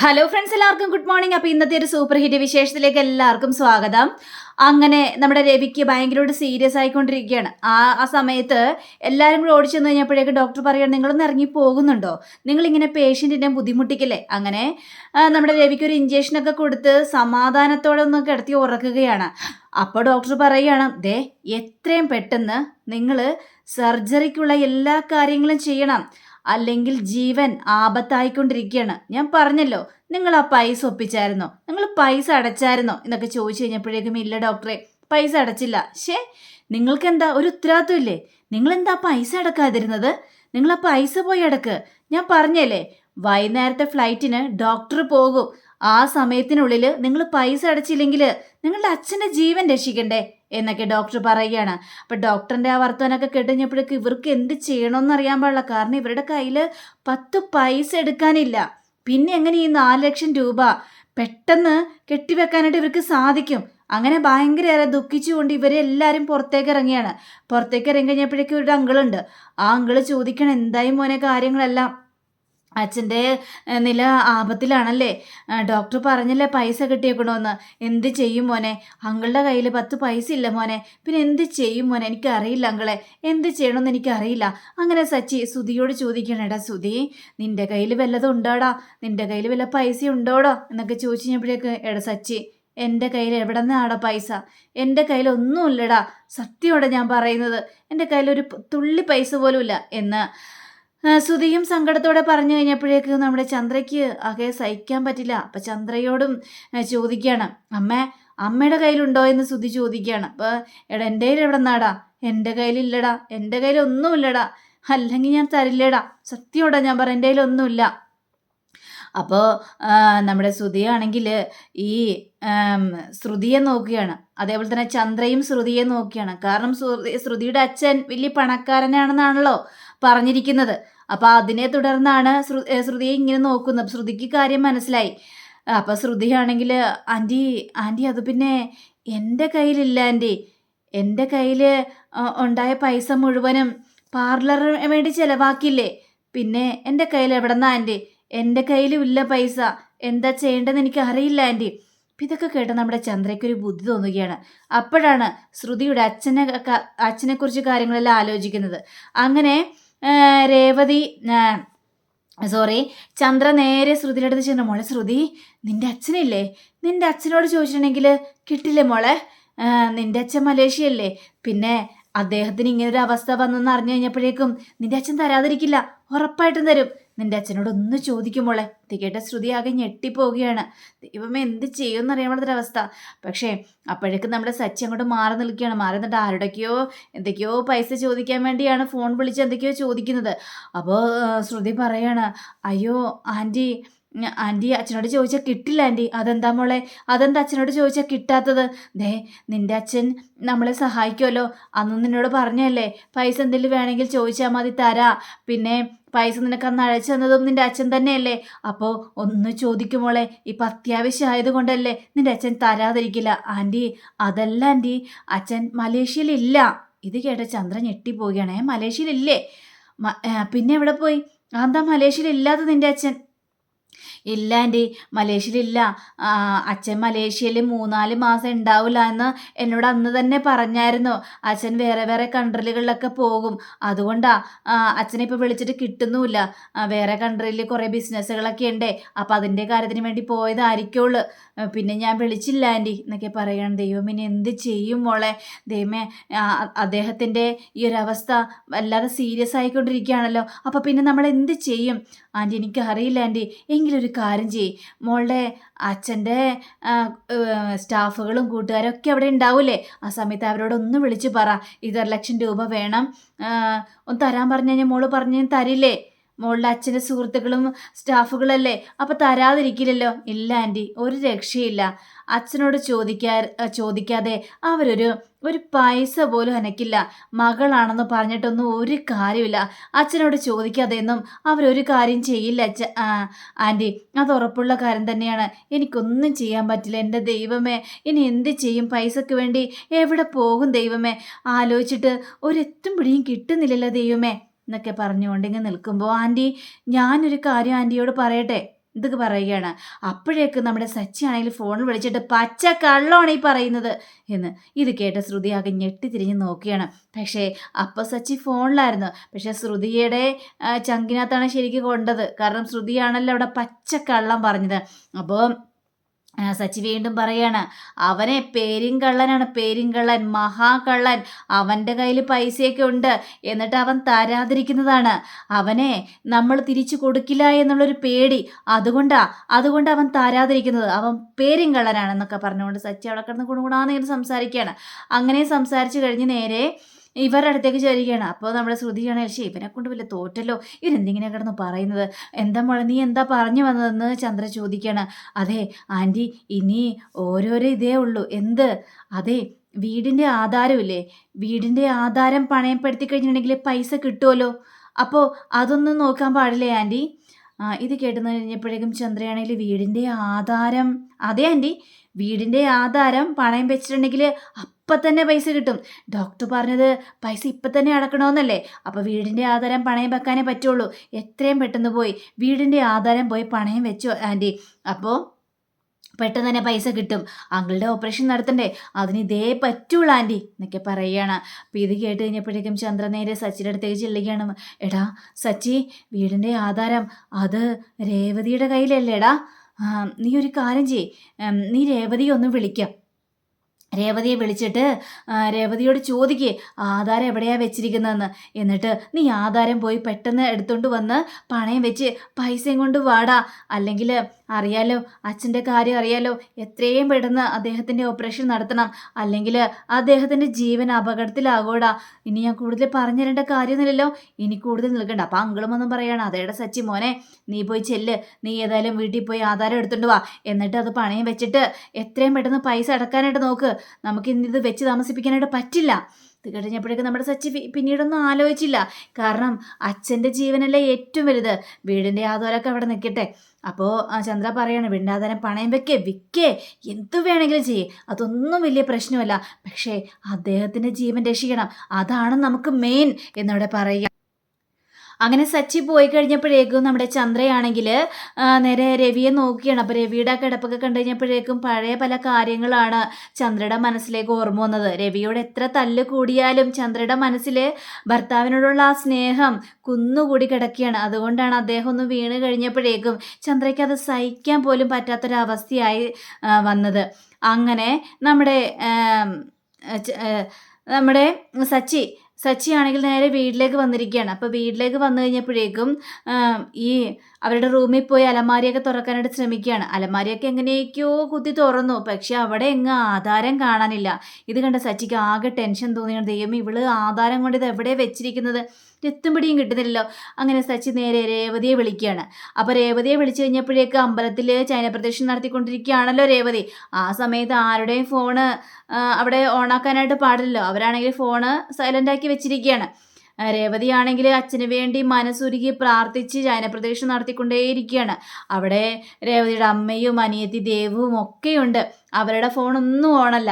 Hello friends എല്ലാവർക്കും good morning അപ്പോൾ ഇന്നത്തെ ഒരു സൂപ്പർ ഹിറ്റ് വിശേഷത്തിലേക്ക് എല്ലാവർക്കും സ്വാഗതം. അങ്ങനെ നമ്മുടെ രവിക്ക് ഭയങ്കരമായിട്ട് സീരിയസ് ആയിക്കൊണ്ടിരിക്കുകയാണ്. ആ ആ സമയത്ത് എല്ലാവരും കൂടെ ഓടിച്ചു കഴിഞ്ഞപ്പോഴേക്ക് ഡോക്ടർ പറയുകയാണ് നിങ്ങളൊന്ന് ഇറങ്ങി പോകുന്നുണ്ടോ? നിങ്ങളിങ്ങനെ പേഷ്യന്റിനെ ബുദ്ധിമുട്ടിക്കില്ലേ? അങ്ങനെ നമ്മുടെ രവിക്ക് ഒരു ഇഞ്ചക്ഷനൊക്കെ കൊടുത്ത് സമാധാനത്തോടെ ഒന്ന് കിടത്തി ഉറക്കുകയാണ്. അപ്പോൾ ഡോക്ടർ പറയുകയാണ് ദേ എത്രയും പെട്ടെന്ന് നിങ്ങൾ സർജറിക്കുള്ള എല്ലാ കാര്യങ്ങളും ചെയ്യണം. അല്ലെങ്കിൽ ജീവൻ ആപത്തായിക്കൊണ്ടിരിക്കുകയാണ്. ഞാൻ പറഞ്ഞല്ലോ നിങ്ങൾ ആ പൈസ ഒപ്പിച്ചായിരുന്നോ? നിങ്ങൾ പൈസ അടച്ചായിരുന്നോ? എന്നൊക്കെ ചോദിച്ചു കഴിഞ്ഞപ്പോഴേക്കും ഇല്ല ഡോക്ടറെ പൈസ അടച്ചില്ല. ഷേ നിങ്ങൾക്ക് എന്താ ഒരു ഉത്തരവാദിത്വം ഇല്ലേ? നിങ്ങൾ എന്താ പൈസ അടക്കാതിരുന്നത്? നിങ്ങൾ ആ പൈസ പോയി അടക്ക്. ഞാൻ പറഞ്ഞല്ലേ വൈകുന്നേരത്തെ ഫ്ലൈറ്റിന് ഡോക്ടർ പോകും. ആ സമയത്തിനുള്ളിൽ നിങ്ങൾ പൈസ അടച്ചില്ലെങ്കിൽ നിങ്ങളുടെ അച്ഛന്റെ ജീവൻ രക്ഷിക്കണ്ടേ? എന്നൊക്കെ ഡോക്ടർ പറയുകയാണ്. അപ്പൊ ഡോക്ടറിന്റെ ആ വർത്തമാനമൊക്കെ കേട്ടുകഴിഞ്ഞപ്പോഴേക്ക് ഇവർക്ക് എന്ത് ചെയ്യണമെന്ന് അറിയാൻ പാടില്ല. കാരണം ഇവരുടെ കയ്യിൽ പത്ത് പൈസ എടുക്കാനില്ല. പിന്നെ എങ്ങനെ ഈ നാല് ലക്ഷം രൂപ പെട്ടെന്ന് കെട്ടിവെക്കാനായിട്ട് ഇവർക്ക് സാധിക്കും? അങ്ങനെ ഭയങ്കരയേറെ ദുഃഖിച്ചുകൊണ്ട് ഇവരെല്ലാവരും പുറത്തേക്ക് ഇറങ്ങിയാണ് പുറത്തേക്ക് ഇറങ്ങി കഴിഞ്ഞപ്പോഴേക്കും ഒരു അങ്കിളുണ്ട്. ആ അങ്കിൾ ചോദിക്കണം എന്തായി മോനെ കാര്യങ്ങളെല്ലാം? അച്ഛന്റെ നില ആപത്തിലാണല്ലേ? ഡോക്ടർ പറഞ്ഞല്ലേ പൈസ കിട്ടിയേക്കണമെന്ന് എന്ത് ചെയ്യും മോനെ? അങ്കിളുടെ കയ്യിൽ പത്ത് പൈസ ഇല്ല മോനെ. പിന്നെ എന്ത് ചെയ്യും മോനെ? എനിക്കറിയില്ല അങ്കിളെ. എന്ത് ചെയ്യണമെന്ന് എനിക്കറിയില്ല. അങ്ങനെ സച്ചി സുധിയോട് ചോദിക്കണേടാ സുധി നിന്റെ കയ്യിൽ വല്ലതും ഉണ്ടോടാ? നിന്റെ കയ്യിൽ വല്ല പൈസ ഉണ്ടോടോ? എന്നൊക്കെ ചോദിച്ചു കഴിഞ്ഞപ്പോഴേക്ക് എടാ സച്ചി എന്റെ കയ്യിൽ എവിടെ നിന്നാടാ പൈസ? എന്റെ കയ്യിൽ ഒന്നുമില്ലടാ. സത്യമോടെ ഞാൻ പറയുന്നത്? എന്റെ കയ്യിൽ ഒരു തുള്ളി പൈസ പോലും ഇല്ല എന്ന് സുധിയും സങ്കടത്തോടെ പറഞ്ഞു കഴിഞ്ഞപ്പോഴേക്ക് നമ്മുടെ ചന്ദ്രയ്ക്ക് ആകെ സഹിക്കാൻ പറ്റില്ല. അപ്പം ചന്ദ്രയോടും ചോദിക്കുകയാണ്. അമ്മ അമ്മയുടെ കയ്യിലുണ്ടോ എന്ന് സുധി ചോദിക്കുകയാണ്. അപ്പോൾ എടാ എന്റെ കയ്യിൽ എവിടെ നിന്നാടാ? എന്റെ കയ്യിലില്ലടാ. എന്റെ കയ്യിൽ ഒന്നുമില്ലടാ. അല്ലെങ്കിൽ ഞാൻ തരില്ലടാ. സത്യമോടാ ഞാൻ പറ എന്റെ കയ്യിലൊന്നുമില്ല അപ്പോൾ നമ്മുടെ ശ്രുതിയാണെങ്കിൽ ഈ ശ്രുതിയെ നോക്കുകയാണ്. അതേപോലെ തന്നെ ചന്ദ്രയും ശ്രുതിയെ നോക്കുകയാണ്. കാരണം ശ്രുതി ശ്രുതിയുടെ അച്ഛൻ വലിയ പണക്കാരനാണെന്നാണല്ലോ. പറഞ്ഞിരിക്കുന്നത്. അപ്പോൾ അതിനെ തുടർന്നാണ് ശ്രു ശ്രുതിയെ ഇങ്ങനെ നോക്കുന്നത്. ശ്രുതിക്ക് കാര്യം മനസ്സിലായി. അപ്പോൾ ശ്രുതിയാണെങ്കിൽ ആന്റി ആന്റി അത് പിന്നെ എന്റെ കയ്യിലില്ല ആന്റി എന്റെ കയ്യിൽ ഉണ്ടായ പൈസ മുഴുവനും പാർലറിന് വേണ്ടി ചിലവാക്കില്ലേ പിന്നെ എന്റെ കയ്യിൽ എവിടെന്നാ ആന്റി എന്റെ കയ്യിലും ഇല്ല പൈസ. എന്താ ചെയ്യേണ്ടതെന്ന് എനിക്ക് അറിയില്ല ആന്റി ഇതൊക്കെ കേട്ട് നമ്മുടെ ചന്ദ്രയ്ക്ക് ഒരു ബുദ്ധി തോന്നുകയാണ്. അപ്പോഴാണ് ശ്രുതിയുടെ അച്ഛനെ അച്ഛനെക്കുറിച്ച് കാര്യങ്ങളെല്ലാം ആലോചിക്കുന്നത്. അങ്ങനെ രേവതി സോറി ചന്ദ്ര നേരെ ശ്രുതിയുടെ അടുത്ത് ചെന്നു. മോളെ ശ്രുതി നിന്റെ അച്ഛനില്ലേ? നിന്റെ അച്ഛനോട് ചോദിച്ചിട്ടുണ്ടെങ്കിൽ കിട്ടില്ലേ മോളെ? നിന്റെ അച്ഛൻ മലേഷ്യയല്ലേ? പിന്നെ അദ്ദേഹത്തിന് ഇങ്ങനൊരു അവസ്ഥ വന്നെന്ന് അറിഞ്ഞു കഴിഞ്ഞപ്പോഴേക്കും നിന്റെ അച്ഛൻ തരാതിരിക്കില്ല. ഉറപ്പായിട്ടും തരും. നിന്റെ അച്ഛനോട് ഒന്ന് ചോദിക്കുമ്പോളെ തികേട്ട ശ്രുതി ആകെ ഞെട്ടിപ്പോവുകയാണ്. ദൈവമേ എന്ത് ചെയ്യുമെന്ന് അറിയാൻ അവസ്ഥ പക്ഷേ അപ്പോഴേക്കും നമ്മുടെ സച്ചി അങ്ങോട്ട് മാറി നിൽക്കുകയാണ്. മാറി നിന്നിട്ട് ആരുടെയൊക്കെയോ എന്തൊക്കെയോ പൈസ ചോദിക്കാൻ വേണ്ടിയാണ് ഫോൺ വിളിച്ച് എന്തൊക്കെയോ ചോദിക്കുന്നത്. അപ്പോൾ ശ്രുതി പറയാണ് അയ്യോ ആന്റി ആന്റി അച്ഛനോട് ചോദിച്ചാൽ കിട്ടില്ല ആന്റി അതെന്താ മോളെ? അതെന്താ അച്ഛനോട് ചോദിച്ചാൽ കിട്ടാത്തത്? ദേ നിന്റെ അച്ഛൻ നമ്മളെ സഹായിക്കുമല്ലോ അന്ന് നിന്നോട് പറഞ്ഞല്ലേ പൈസ എന്തെങ്കിലും വേണമെങ്കിൽ ചോദിച്ചാൽ മതി തരാ. പിന്നെ പൈസ നിനക്ക് അന്ന് അഴച്ചു തന്നതും നിന്റെ അച്ഛൻ തന്നെയല്ലേ? അപ്പോൾ ഒന്ന് ചോദിക്കുമോളെ ഇപ്പം അത്യാവശ്യമായത് കൊണ്ടല്ലേ നിന്റെ അച്ഛൻ തരാതിരിക്കില്ല. ആന്റി അതല്ല ആന്റി അച്ഛൻ മലേഷ്യയിലില്ല. ഇത് കേട്ട ചന്ദ്രൻ ഞെട്ടിപ്പോവുകയാണേ. മലേഷ്യയിലില്ലേ? പിന്നെ എവിടെ പോയി? എന്താ മലേഷ്യയിലില്ലാത്ത നിന്റെ അച്ഛൻ? ഇല്ല ആന്റി മലേഷ്യയിലില്ല അച്ഛൻ മലേഷ്യയിൽ മൂന്നാൽ മാസം ഉണ്ടാവില്ല എന്ന് എന്നോട് അന്ന് തന്നെ പറഞ്ഞായിരുന്നു. അച്ഛൻ വേറെ വേറെ കൺട്രികളിലൊക്കെ പോകും. അതുകൊണ്ടാ അച്ഛനെ ഇപ്പോൾ വിളിച്ചിട്ട് കിട്ടുന്നുമില്ല. വേറെ കൺട്രിയിൽ കുറേ ബിസിനസ്സുകളൊക്കെ ഉണ്ട് അപ്പം അതിന്റെ കാര്യത്തിന് വേണ്ടി പോയതായിരിക്കുള്ളൂ. പിന്നെ ഞാൻ വിളിച്ചില്ല ആന്റി എന്നൊക്കെ പറയണം. ദൈവം ഇനി എന്ത് ചെയ്യും മോളെ? ദൈവമേ അദ്ദേഹത്തിന്റെ ഈ ഒരു അവസ്ഥ വല്ലാതെ സീരിയസ് ആയിക്കൊണ്ടിരിക്കുകയാണല്ലോ. അപ്പം പിന്നെ നമ്മൾ എന്ത് ചെയ്യും? ആന്റി എനിക്ക് അറിയില്ല ആന്റി എങ്കിലൊരു കാര്യം ചെയ് മോളുടെ അച്ഛന്റെ സ്റ്റാഫുകളും കൂട്ടുകാരും ഒക്കെ അവിടെ ഉണ്ടാവില്ലേ? ആ സമയത്ത് അവരോടൊന്ന് വിളിച്ച് പറ. ഇതര ലക്ഷം രൂപ വേണം. ഒന്ന് തരാൻ പറഞ്ഞു കഴിഞ്ഞാൽ മോൾ പറഞ്ഞു തരില്ലേ? മോളുടെ അച്ഛന്റെ സുഹൃത്തുക്കളും സ്റ്റാഫുകളല്ലേ? അപ്പം തരാതിരിക്കില്ലല്ലോ? ഇല്ല ആന്റി. ഒരു രക്ഷയില്ല. അച്ഛനോട് ചോദിക്കാ ചോദിക്കാതെ അവരൊരു ഒരു പൈസ പോലും അനക്കില്ല. മകളാണെന്ന് പറഞ്ഞിട്ടൊന്നും ഒരു കാര്യമില്ല. അച്ഛനോട് ചോദിക്കാതെയൊന്നും അവരൊരു കാര്യം ചെയ്യില്ല അച്ഛ ആന്റി. അത് ഉറപ്പുള്ള കാര്യം തന്നെയാണ്. എനിക്കൊന്നും ചെയ്യാൻ പറ്റില്ല. എന്റെ ദൈവമേ ഇനി എന്ത് ചെയ്യും? പൈസക്ക് വേണ്ടി എവിടെ പോകും ദൈവമേ? ആലോചിച്ചിട്ട് ഒരെത്തും പിടിയും കിട്ടുന്നില്ലല്ലോ ദൈവമേ. എന്നൊക്കെ പറഞ്ഞുകൊണ്ട് ഇങ്ങനെ നിൽക്കുമ്പോൾ ആന്റി ഞാനൊരു കാര്യം ആന്റിയോട് പറയട്ടെ ഇതൊക്കെ പറയുകയാണ്. അപ്പോഴേക്കും നമ്മുടെ സച്ചി ആണെങ്കിൽ ഫോണിൽ വിളിച്ചിട്ട് പച്ച കള്ളമാണ് ഈ പറയുന്നത് എന്ന് ഇത് കേട്ട ശ്രുതി ആകെ ഞെട്ടി തിരിഞ്ഞ് നോക്കുകയാണ്. പക്ഷേ അപ്പോൾ സച്ചി ഫോണിലായിരുന്നു. പക്ഷേ ശ്രുതിയുടെ ചങ്കിനകത്താണ് ശരിക്കും കൊണ്ടത്. കാരണം ശ്രുതിയാണല്ലോ അവിടെ പച്ച കള്ളം പറഞ്ഞത്. അപ്പോൾ സച്ചി വീണ്ടും പറയാണ് അവനെ പേരും കള്ളനാണ് പേരും കള്ളൻ മഹാകള്ളൻ. അവന്റെ കയ്യിൽ പൈസയൊക്കെ ഉണ്ട്. എന്നിട്ട് അവൻ തരാതിരിക്കുന്നതാണ്. അവനെ നമ്മൾ തിരിച്ചു കൊടുക്കില്ല എന്നുള്ളൊരു പേടി. അതുകൊണ്ടാ അതുകൊണ്ട് അവൻ തരാതിരിക്കുന്നത്. അവൻ പേരും കള്ളനാണെന്നൊക്കെ പറഞ്ഞുകൊണ്ട് സച്ചി അവിടെ കിടന്ന് കുണുകുണാന്ന് ഇങ്ങനെ സംസാരിക്കുകയാണ്. അങ്ങനെ സംസാരിച്ചു കഴിഞ്ഞ് നേരെ ഇവരുടെ അടുത്തേക്ക് ചേരുകയാണ് അപ്പോൾ നമ്മുടെ ശ്രുതിയാണ് പക്ഷേ ഇവനെ കൊണ്ട് വല്ല തോറ്റല്ലോ? ഇവരെന്തിങ്ങനെ കിടന്ന് പറയുന്നത്? എന്താ മോളെ നീ എന്താ പറഞ്ഞു വന്നതെന്ന് ചന്ദ്ര ചോദിക്കുകയാണ്. അതെ ആന്റി ഇനി ഓരോരോ ഇതേ ഉള്ളൂ. എന്ത്? അതെ വീടിന്റെ ആധാരമില്ലേ? വീടിന്റെ ആധാരം പണയപ്പെടുത്തി കഴിഞ്ഞിട്ടുണ്ടെങ്കിൽ പൈസ കിട്ടുമല്ലോ അപ്പോൾ അതൊന്നും നോക്കാൻ പാടില്ലേ ആന്റി? ഇത് കേട്ടുന്ന കഴിഞ്ഞപ്പോഴേക്കും ചന്ദ്രയാണെങ്കിൽ വീടിന്റെ ആധാരം അതെ ആന്റി വീടിന്റെ ആധാരം പണയം വെച്ചിട്ടുണ്ടെങ്കിൽ അപ്പം തന്നെ പൈസ കിട്ടും. ഡോക്ടർ പറഞ്ഞത് പൈസ ഇപ്പം തന്നെ അടക്കണമെന്നല്ലേ അപ്പോൾ വീടിന്റെ ആധാരം പണയം വെക്കാനേ പറ്റുള്ളൂ. എത്രയും പെട്ടെന്ന് പോയി വീടിന്റെ ആധാരം പോയി പണയം വെച്ചു ആന്റി അപ്പോൾ പെട്ടെന്ന് തന്നെ പൈസ കിട്ടും. അങ്കിളുടെ ഓപ്പറേഷൻ നടത്തണ്ടേ? അതിന് ഇതേ പറ്റുള്ളൂ ആന്റി എന്നൊക്കെ പറയുകയാണ് അപ്പോൾ ഇത് കേട്ട് കഴിഞ്ഞപ്പോഴേക്കും ചന്ദ്ര നേരെ സച്ചിന്റെ അടുത്തേക്ക് ചെല്ലുകയാണ്. എടാ സച്ചി വീടിന്റെ ആധാരം അത് രേവതിയുടെ കയ്യിലല്ലേടാ നീ ഒരു കാര്യം ചെയ് നീ രേവതിയെ ഒന്ന് വിളിക്കാം. രേവതിയെ വിളിച്ചിട്ട് രേവതിയോട് ചോദിക്കേ ആധാരം എവിടെയാണ് വെച്ചിരിക്കുന്നതെന്ന്? എന്നിട്ട് നീ ആധാരം പോയി പെട്ടെന്ന് എടുത്തുകൊണ്ട് വന്ന് പണയം വെച്ച് പൈസയും കൊണ്ട് വാടാ. അല്ലെങ്കിൽ അറിയാലോ അച്ഛന്റെ കാര്യം അറിയാലോ എത്രയും പെട്ടെന്ന് അദ്ദേഹത്തിന്റെ ഓപ്പറേഷൻ നടത്തണം. അല്ലെങ്കിൽ അദ്ദേഹത്തിന്റെ ജീവൻ അപകടത്തിലാകൂടാ ഇനി ഞാൻ കൂടുതൽ പറഞ്ഞു തരേണ്ട കാര്യമൊന്നുമില്ലല്ലോ. ഇനി കൂടുതൽ നിൽക്കണ്ട. അപ്പം അങ്കിളും ഒന്നും പറയണം അതേടെ സച്ചി മോനെ നീ പോയി ചെല്ല്. നീ ഏതായാലും വീട്ടിൽ പോയി ആധാരം എടുത്തുകൊണ്ട് വാ. എന്നിട്ട് അത് പണയം വെച്ചിട്ട് എത്രയും പെട്ടെന്ന് പൈസ അടക്കാനായിട്ട് നോക്ക്. നമുക്ക് ഇന്നിത് വെച്ച് താമസിപ്പിക്കാനായിട്ട് പറ്റില്ല. ഇത് കഴിഞ്ഞപ്പോഴേക്കും നമ്മുടെ സച്ചി പിന്നീടൊന്നും ആലോചിച്ചില്ല. കാരണം അച്ഛന്റെ ജീവനല്ലേ ഏറ്റവും വലുത്. വീടിന്റെ ആധാരമൊക്കെ അവിടെ നിൽക്കട്ടെ. അപ്പോൾ ചന്ദ്ര പറയാണ് ആധാരം പണയം വെക്കേ വിൽക്കേ എന്ത് വേണമെങ്കിലും ചെയ്യേ. അതൊന്നും വലിയ പ്രശ്നമല്ല. പക്ഷേ അദ്ദേഹത്തിന്റെ ജീവൻ രക്ഷിക്കണം. അതാണ് നമുക്ക് മെയിൻ എന്നവിടെ പറയുക. അങ്ങനെ സച്ചി പോയി കഴിഞ്ഞപ്പോഴേക്കും നമ്മുടെ ചന്ദ്രയാണെങ്കിൽ നേരെ രവിയെ നോക്കിയാണ്. അപ്പോൾ രവിയുടെ കിടപ്പൊക്കെ കണ്ടു കഴിഞ്ഞപ്പോഴേക്കും പഴയ പല കാര്യങ്ങളാണ് ചന്ദ്രയുടെ മനസ്സിലേക്ക് ഓർമ്മ വന്നത്. രവിയോട് എത്ര തല്ല് കൂടിയാലും ചന്ദ്രയുടെ മനസ്സിൽ ഭർത്താവിനോടുള്ള ആ സ്നേഹം കുന്നുകൂടി കിടക്കുകയാണ്. അതുകൊണ്ടാണ് അദ്ദേഹം ഒന്ന് വീണ് കഴിഞ്ഞപ്പോഴേക്കും ചന്ദ്രയ്ക്ക് അത് സഹിക്കാൻ പോലും പറ്റാത്തൊരവസ്ഥയായി വന്നത്. അങ്ങനെ നമ്മുടെ നമ്മുടെ സച്ചി സച്ചി ആണെങ്കിൽ നേരെ വീട്ടിലേക്ക് വന്നിരിക്കുകയാണ്. അപ്പോൾ വീട്ടിലേക്ക് വന്നു കഴിഞ്ഞപ്പോഴേക്കും ഈ അവരുടെ റൂമിൽ പോയി അലമാരിയൊക്കെ തുറക്കാനായിട്ട് ശ്രമിക്കുകയാണ്. അലമാരിയൊക്കെ എങ്ങനെയൊക്കെയോ കുത്തി തുറന്നു. പക്ഷെ അവിടെ എങ്ങ് ആധാരം കാണാനില്ല. ഇത് കണ്ട സച്ചിക്ക് ആകെ ടെൻഷൻ തോന്നിയാണ്. ദൈവം ഇവൾ ആധാരം കൊണ്ട് ഇത് എവിടെ വെച്ചിരിക്കുന്നത്? എത്തും പിടിയും കിട്ടുന്നില്ലല്ലോ. അങ്ങനെ സച്ചി നേരെ രേവതിയെ വിളിക്കുകയാണ്. അപ്പോൾ രേവതിയെ വിളിച്ചു കഴിഞ്ഞപ്പോഴേക്ക് അമ്പലത്തിൽ ചൈനപ്രദക്ഷിണം നടത്തിക്കൊണ്ടിരിക്കുകയാണല്ലോ രേവതി. ആ സമയത്ത് ആരുടെയും ഫോണ് അവിടെ ഓണാക്കാനായിട്ട് പാടില്ലല്ലോ. അവരാണെങ്കിൽ ഫോണ് സൈലന്റാക്കി വെച്ചിരിക്കുകയാണ്. രേവതിയാണെങ്കിൽ അച്ഛന് വേണ്ടി മനസ്സുരുകി പ്രാർത്ഥിച്ച് ജൈനപ്രദക്ഷിണം നടത്തിക്കൊണ്ടേയിരിക്കുകയാണ്. അവിടെ രേവതിയുടെ അമ്മയും അനിയത്തി ദേവവും ഒക്കെയുണ്ട്. അവരുടെ ഫോണൊന്നും ഓണല്ല.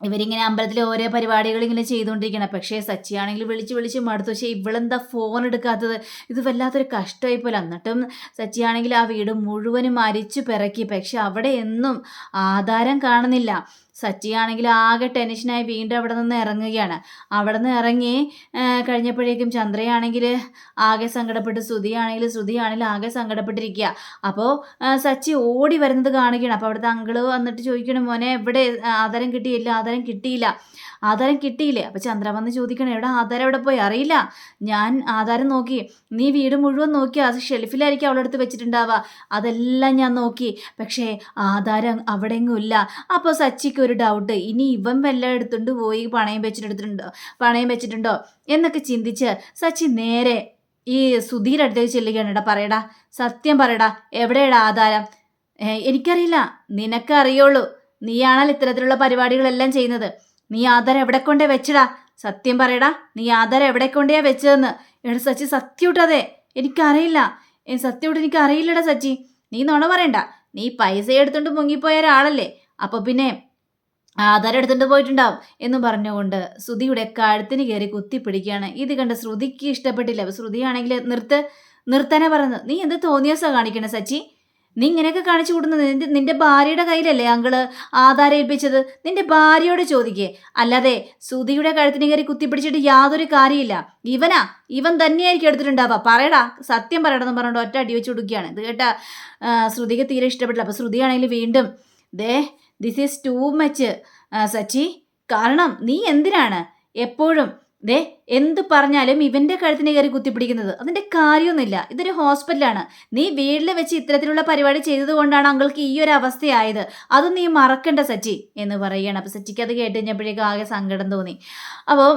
ഇവരിങ്ങനെ അമ്പലത്തിൽ ഓരോ പരിപാടികൾ ഇങ്ങനെ ചെയ്തുകൊണ്ടിരിക്കണം പക്ഷേ സച്ചിയാണെങ്കിൽ വിളിച്ച് വിളിച്ച് മടുത്തു. പക്ഷേ ഇവളെന്താ ഫോൺ എടുക്കാത്തത്? ഇത് വല്ലാത്തൊരു കഷ്ടമായി പോലെ എന്നിട്ടും സച്ചിയാണെങ്കിൽ ആ വീട് മുഴുവനും അരിച്ചു പിറക്കി. പക്ഷെ അവിടെ എന്നും ആധാരം കാണുന്നില്ല. സച്ചിയാണെങ്കിൽ ആകെ ടെൻഷനായി വീണ്ടും അവിടെ നിന്ന് ഇറങ്ങുകയാണ്. അവിടെ നിന്ന് ഇറങ്ങി കഴിഞ്ഞപ്പോഴേക്കും ചന്ദ്രയാണെങ്കിൽ ആകെ സങ്കടപ്പെട്ട് ശ്രുതിയാണെങ്കിൽ ശ്രുതിയാണെങ്കിൽ ആകെ സങ്കടപ്പെട്ടിരിക്കുക. അപ്പോൾ സച്ചി ഓടി വരുന്നത് കാണുകയാണ്. അപ്പോൾ അവിടുത്തെ അങ്കിൾ വന്നിട്ട് ചോദിക്കണം മോനെ എവിടെ ആധാരം കിട്ടിയില്ല ആധാരം കിട്ടിയില്ല ആധാരം കിട്ടിയില്ലേ? അപ്പോൾ ചന്ദ്ര വന്ന് ചോദിക്കണം എവിടെ ആധാരം എവിടെ പോയി? അറിയില്ല. ഞാൻ ആധാരം നോക്കി. നീ വീട് മുഴുവൻ നോക്കി. അത് ഷെൽഫിലായിരിക്കും അവളുടെ അടുത്ത് വെച്ചിട്ടുണ്ടാവുക. അതെല്ലാം ഞാൻ നോക്കി. പക്ഷേ ആധാരം അവിടെ എങ്ങും ഇല്ല. അപ്പോൾ സച്ചിക്ക് ഒരു ഡൗട്ട് ഇനി ഇവൻ വല്ല എടുത്തുകൊണ്ട് പോയി പണയം വെച്ചിട്ടെടുത്തിട്ടുണ്ടോ പണയം വെച്ചിട്ടുണ്ടോ എന്നൊക്കെ ചിന്തിച്ച് സച്ചി നേരെ ഈ സുധീർ അടുത്തേക്ക് ചെല്ലുകയാണ് എടാ പറയടാ സത്യം പറയടാ എവിടെയാണ് ആധാരം? എനിക്കറിയില്ല നിനക്ക് അറിയുള്ളൂ നീയാണല്ലോ ഇത്തരത്തിലുള്ള പരിപാടികളെല്ലാം ചെയ്യുന്നത്. നീ ആധാരം എവിടെ കൊണ്ടേ വെച്ചടാ? സത്യം പറയടാ നീ ആധാരം എവിടെ കൊണ്ടേ വെച്ചതെന്ന്? എടാ സച്ചി സത്യമായിട്ടതെ എനിക്കറിയില്ല. ഏ, സത്യമായിട്ട് എനിക്ക് അറിയില്ലടാ സച്ചി. നീ നുണ പറയണ്ട നീ പൈസ എടുത്തോണ്ട് മുങ്ങിപ്പോയ ഒരാളല്ലേ. അപ്പോൾ പിന്നെ ആധാരം എടുത്തിട്ട് പോയിട്ടുണ്ടാവും എന്ന് പറഞ്ഞുകൊണ്ട് ശ്രുതിയുടെ കഴുത്തിന് കയറി കുത്തിപ്പിടിക്കുകയാണ്. ഇത് കണ്ട് ശ്രുതിക്ക് ഇഷ്ടപ്പെട്ടില്ല. ശ്രുതിയാണെങ്കിൽ നിർത്ത് നിർത്തനെ പറഞ്ഞു നീ എന്ത് തോന്നിയസോ കാണിക്കണേ സച്ചി? നീ ഇങ്ങനെയൊക്കെ കാണിച്ചു കൂടുന്നത് നിന്റെ നിന്റെ ഭാര്യയുടെ കയ്യിലല്ലേ അങ്കിൾ ആധാരം ഏൽപ്പിച്ചത്? നിന്റെ ഭാര്യയോട് ചോദിക്കേ. അല്ലാതെ സുധിയുടെ കഴുത്തിന് കയറി കുത്തിപ്പിടിച്ചിട്ട് യാതൊരു കാര്യമില്ല. ഇവനാ ഇവൻ തന്നെയായിരിക്കും എടുത്തിട്ടുണ്ടാവുക. പറയടാ സത്യം പറയണമെന്ന് പറഞ്ഞുകൊണ്ട് ഒറ്റ അടി വെച്ച് കൊടുക്കുകയാണ് ഇത് കേട്ടാ ശ്രുതിക്ക് തീരെ ഇഷ്ടപ്പെട്ടില്ല. അപ്പോൾ ശ്രുതിയാണെങ്കിൽ വീണ്ടും ദേ this is too much Sachi. കാരണം നീ എന്തിനാണ് എപ്പോഴും ദേ എന്ത് പറഞ്ഞാലും ഇവന്റെ കഴുത്തിന് കയറി കുത്തിപ്പിടിക്കുന്നത്? അതിന്റെ കാര്യമൊന്നുമില്ല. ഇതൊരു ഹോസ്പിറ്റലാണ്. നീ വീട്ടിൽ വെച്ച് ഇത്തരത്തിലുള്ള പരിപാടി ചെയ്തതുകൊണ്ടാണ് അങ്കിൾക്ക് ഈ ഒരു അവസ്ഥയായത്. അത് നീ മറക്കണ്ട സച്ചി എന്ന് പറയുകയാണ് അപ്പോൾ സച്ചിക്ക് അത് കേട്ട് കഴിഞ്ഞപ്പോഴേക്കും ആകെ സങ്കടം തോന്നി. അപ്പോൾ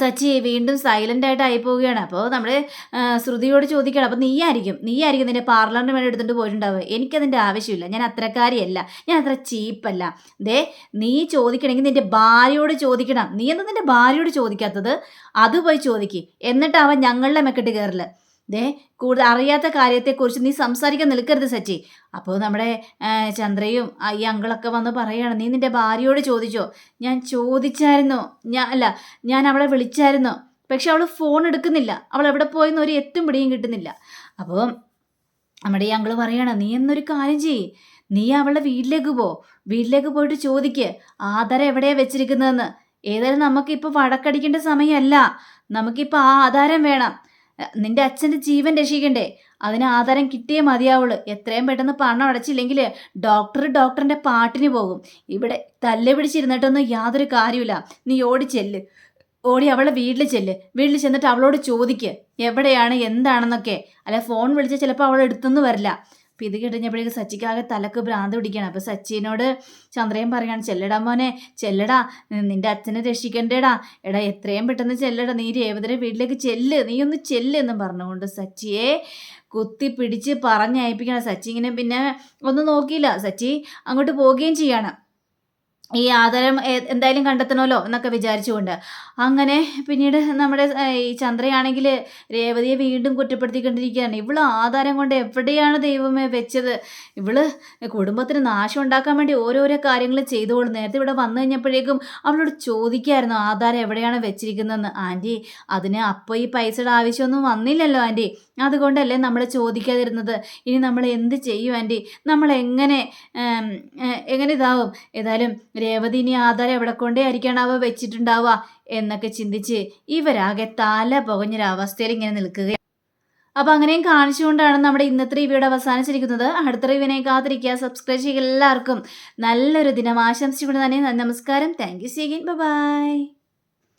സച്ചി വീണ്ടും സൈലന്റ് ആയിട്ട് ആയി പോവുകയാണ് അപ്പോൾ നമ്മൾ ശ്രുതിയോട് ചോദിക്കണം അപ്പോൾ നീയായിരിക്കും നീയായിരിക്കും നിന്റെ പാർലറിന് വേണ്ടി എടുത്തിട്ട് പോയിട്ടുണ്ടാവുക. എനിക്കതിന്റെ ആവശ്യമില്ല. ഞാൻ അത്രക്കാരിയല്ല. ഞാൻ അത്ര ചീപ്പല്ല. ദേ നീ ചോദിക്കണമെങ്കിൽ നിന്റെ ഭാര്യയോട് ചോദിക്കണം. നീ എന്താ നിന്റെ ഭാര്യയോട് ചോദിക്കാത്തത്? അത് പോയി ചോദിക്ക്. എന്നിട്ടാവാൻ ഞങ്ങളുടെ മെക്കെട്ട് കയറില്ല ദേ കൂടുതൽ അറിയാത്ത കാര്യത്തെക്കുറിച്ച് നീ സംസാരിക്കാൻ നിൽക്കരുത് സച്ചി. അപ്പോൾ നമ്മുടെ ചന്ദ്രയും ഈ അങ്കിളൊക്കെ വന്ന് പറയാണ് നീ നിന്റെ ഭാര്യയോട് ചോദിച്ചോ? ഞാൻ ചോദിച്ചായിരുന്നു. ഞാൻ അല്ല ഞാൻ അവളെ വിളിച്ചായിരുന്നു. പക്ഷെ അവൾ ഫോൺ എടുക്കുന്നില്ല. അവൾ എവിടെ പോയെന്ന് ഒരു എത്തും പിടിയും കിട്ടുന്നില്ല. അപ്പോൾ നമ്മുടെ ഈ അങ്കിൾ പറയുകയാണ് നീ എന്നൊരു കാര്യം ചെയ്യ്. നീ അവളുടെ വീട്ടിലേക്ക് പോ. വീട്ടിലേക്ക് പോയിട്ട് ചോദിക്ക്. ആധാരം എവിടെയാണ് വെച്ചിരിക്കുന്നതെന്ന്. ഏതായാലും നമുക്കിപ്പോൾ വടക്കടിക്കേണ്ട സമയമല്ല. നമുക്കിപ്പോൾ ആ ആധാരം വേണം. നിന്റെ അച്ഛന്റെ ജീവൻ രക്ഷിക്കണ്ടേ? അതിന് ആധാരം കിട്ടിയേ മതിയാവുള്ളൂ. എത്രയും പെട്ടെന്ന് പണം അടച്ചില്ലെങ്കിൽ ഡോക്ടർ ഡോക്ടറിന്റെ പാട്ടിന് പോകും. ഇവിടെ തല്ല് പിടിച്ചിരുന്നിട്ടൊന്നും യാതൊരു കാര്യമില്ല നീ ഓടി ചെല്ല്. ഓടി അവളെ വീട്ടിൽ ചെല്ല്. വീട്ടിൽ ചെന്നിട്ട് അവളോട് ചോദിക്ക്. എവിടെയാണ്? എന്താണെന്നൊക്കെ. അല്ല ഫോൺ വിളിച്ച് ചിലപ്പോൾ അവൾ എടുത്തൊന്നും വരില്ല. അപ്പം ഇത് കിടഞ്ഞപ്പോഴേക്ക് സച്ചിക്കാകെ തലക്ക് ഭ്രാന്ത് പിടിക്കണം അപ്പോൾ സച്ചിനോട് ചന്ദ്രയും പറയാണ് ചെല്ലടാ മോനെ ചെല്ലടാ നിന്റെ അച്ഛനെ രക്ഷിക്കണ്ടേടാ. എടാ എത്രയും പെട്ടെന്ന് ചെല്ലട. നീ രേവതിയുടെ വീട്ടിലേക്ക് ചെല്ല്. നീ ഒന്ന് ചെല്ല് എന്നും പറഞ്ഞുകൊണ്ട് സച്ചിയെ കുത്തി പിടിച്ച് പറഞ്ഞയപ്പിക്കണം സച്ചി ഇങ്ങനെ പിന്നെ ഒന്നും നോക്കിയില്ല. സച്ചി അങ്ങോട്ട് പോവുകയും ചെയ്യാണ്. ഈ ആധാരം എന്തായാലും കണ്ടെത്തണമല്ലോ എന്നൊക്കെ വിചാരിച്ചുകൊണ്ട്. അങ്ങനെ പിന്നീട് നമ്മുടെ ഈ ചന്ദ്രയാണെങ്കിൽ രേവതിയെ വീണ്ടും കുറ്റപ്പെടുത്തിക്കൊണ്ടിരിക്കുകയാണ്. ഇവൾ ആധാരം കൊണ്ട് എവിടെയാണ് ദൈവമേ വെച്ചത്? ഇവൾ കുടുംബത്തിന് നാശം ഉണ്ടാക്കാൻ വേണ്ടി ഓരോരോ കാര്യങ്ങൾ ചെയ്തുകൊണ്ട് നേരത്തെ ഇവിടെ വന്നു കഴിഞ്ഞപ്പോഴേക്കും അവളോട് ചോദിക്കായിരുന്നു ആധാരം എവിടെയാണ് വെച്ചിരിക്കുന്നതെന്ന്? ആന്റി അതിന് അപ്പോൾ ഈ പൈസയുടെ ആവശ്യമൊന്നും വന്നില്ലല്ലോ ആന്റി. അതുകൊണ്ടല്ലേ നമ്മൾ ചോദിക്കാതിരുന്നത്? ഇനി നമ്മൾ എന്ത് ചെയ്യും ആന്റി നമ്മൾ എങ്ങനെ എങ്ങനെ ഇതാവും? ഏതായാലും രേവതി ഇനി ആധാരം എവിടെ കൊണ്ടേ അവ വെച്ചിട്ടുണ്ടാവുക എന്നൊക്കെ ചിന്തിച്ച് ഇവരാകെ തല പുകഞ്ഞൊരവസ്ഥയിൽ ഇങ്ങനെ നിൽക്കുക അപ്പോൾ അങ്ങനെയും കാണിച്ചുകൊണ്ടാണ് നമ്മുടെ ഇന്നത്തെ റിവ്യൂടെ അവസാനിച്ചിരിക്കുന്നത്. അടുത്ത റിവ്യൂനെ കാത്തിരിക്കുക. സബ്സ്ക്രൈബ് ചെയ്യുക എല്ലാവർക്കും. നല്ലൊരു ദിനം ആശംസിച്ചുകൊണ്ട് തന്നെ നമസ്കാരം. Thank you സീഗിൻ by